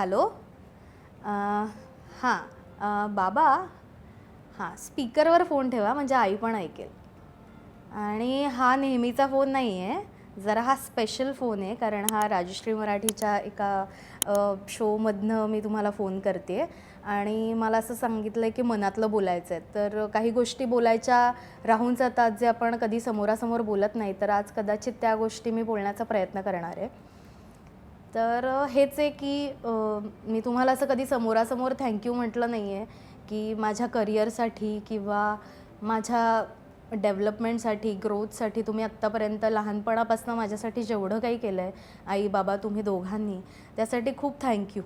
Hello? हां बाबा हां स्पीकरवर फोन ठेवा म्हणजे आई पण ऐकेल. आणि हा नेहमीचा फोन नाही आहे जरा हा स्पेशल फोन आहे कारण हा राजश्री मराठीच्या एका शोमधनं मी तुम्हाला फोन करते. आणि मला असं सांगितलं आहे की मनातलं बोलायचं आहे तर काही गोष्टी बोलायच्या राहून जातात जे आपण कधी समोरासमोर बोलत नाही तर आज कदाचित त्या गोष्टी मी बोलण्याचा प्रयत्न करणार आहे. तर हेच आहे की मी तुम्हाला असं कधी समोरासमोर थँक्यू म्हटलं नाही आहे की माझ्या करिअरसाठी किंवा माझ्या डेव्हलपमेंटसाठी ग्रोथसाठी तुम्ही आत्तापर्यंत लहानपणापासून माझ्यासाठी जेवढं काही केलं आहे आई बाबा तुम्ही दोघांनी त्यासाठी खूप थँक्यू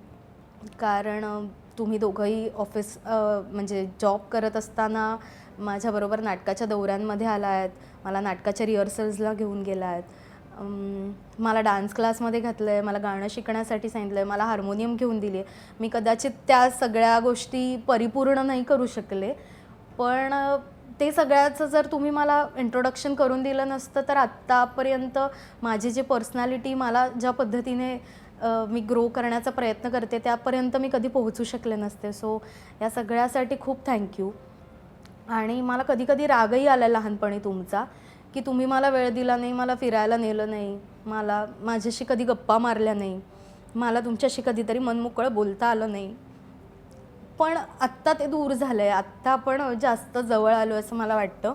कारण तुम्ही दोघंही ऑफिस म्हणजे जॉब करत असताना माझ्याबरोबर नाटकाच्या दौऱ्यांमध्ये आला आहेत मला नाटकाच्या रिहर्सल्सला घेऊन गेला आहेत मला डान्स क्लासमध्ये घातलं आहे मला गाणं शिकण्यासाठी सांगितलं आहे मला हार्मोनियम घेऊन दिली आहे. मी कदाचित त्या सगळ्या गोष्टी परिपूर्ण नाही करू शकले पण ते सगळ्याचं जर तुम्ही मला इंट्रोडक्शन करून दिलं नसतं तर आत्तापर्यंत माझी जी पर्सनॅलिटी मला ज्या पद्धतीने मी ग्रो करण्याचा प्रयत्न करते त्यापर्यंत मी कधी पोहोचू शकले नसते. सो या सगळ्यासाठी खूप थँक्यू आणि मला कधीकधी रागही आला लहानपणी तुमचा. की तुम्ही मला वेळ दिला नाही मला फिरायला नेलं नाही मला माझ्याशी कधी गप्पा मारल्या नाही मला तुमच्याशी कधीतरी मनमोकळं बोलता आलं नाही. पण आत्ता ते दूर झालं आहे आत्ता आपण जास्त जवळ आलो असं मला वाटतं.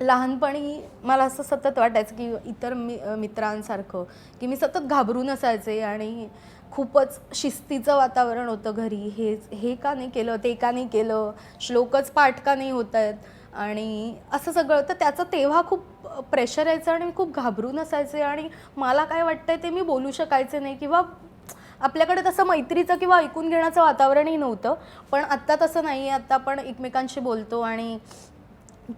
लहानपणी मला असं सतत वाटायचं की इतर मि मित्रांसारखं की मी सतत घाबरून असायचे आणि खूपच शिस्तीचं वातावरण होतं घरी. हे हे का नाही केलं ते का नाही केलं? श्लोकच पाठ का नाही होत आहेत? आणि असं सगळं. तर त्याचं तेव्हा खूप प्रेशर यायचं आणि मी खूप घाबरून असायचे आणि मला काय वाटतंय ते मी बोलू शकायचे नाही किंवा आपल्याकडे तसं मैत्रीचं किंवा ऐकून घेण्याचं वातावरणही नव्हतं. पण आत्ता तसं नाही आहे. आत्ता आपण एकमेकांशी बोलतो आणि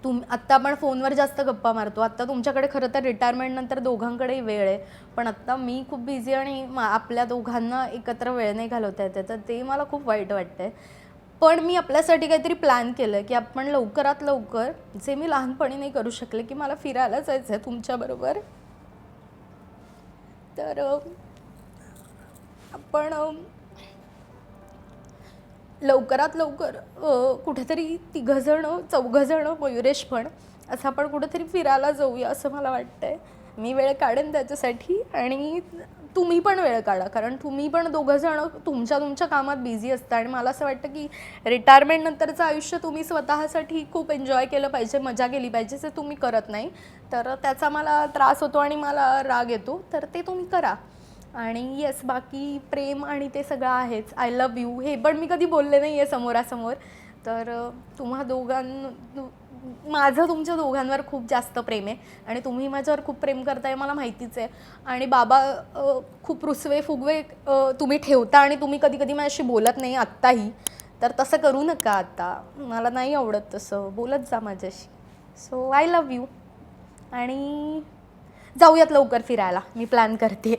तुम आत्ता आपण फोनवर जास्त गप्पा मारतो. आत्ता तुमच्याकडे खरं तर रिटायरमेंटनंतर दोघांकडेही वेळ आहे. पण आत्ता मी खूप बिझी आणि मा आपल्या दोघांना एकत्र वेळ नाही घालवता येते तर ते मला खूप वाईट वाटतं आहे पण मी आपल्यासाठी काहीतरी प्लॅन केलं की आपण लवकरात लवकर जे मी लहानपणी नाही करू शकले की मला फिरायला जायचं आहे तुमच्याबरोबर तर आपण लवकरात लवकर कुठेतरी तिघंजणं चौघंजणं मयुरेश पण असं आपण कुठेतरी फिरायला जाऊया असं मला वाटतं आहे मी वेळ काढेन त्याच्यासाठी आणि तुम्ही पण वेळ काढा. कारण तुम्ही पण दोघंजणं तुमच्या तुमच्या कामात बिझी असता आणि मला असं वाटतं की रिटायरमेंट नंतरचं आयुष्य तुम्ही स्वतःसाठी खूप एन्जॉय केलं पाहिजे मजा केली पाहिजे जे तुम्ही करत नाही. तर त्याचा मला त्रास होतो आणि मला राग येतो. तर ते तुम्ही करा. आणि येस बाकी प्रेम आणि ते सगळं आहेच. आय लव यू हे पण मी कधी बोलले नाही आहे समोरासमोर. तर तुम्हा दोघां माझं तुमच्या दोघांवर खूप जास्त प्रेम आहे आणि तुम्ही माझ्यावर खूप प्रेम करताय मला माहितीच आहे. आणि बाबा खूप रुसवे फुगवे तुम्ही ठेवता आणि तुम्ही कधी कधी माझ्याशी बोलत नाही आत्ताही. तर तसं करू नका आता. मला नाही आवडत तसं. बोलत जा माझ्याशी. सो आय लव यू आणि जाऊयात लवकर फिरायला. मी प्लॅन करते.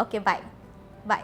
Okay bye bye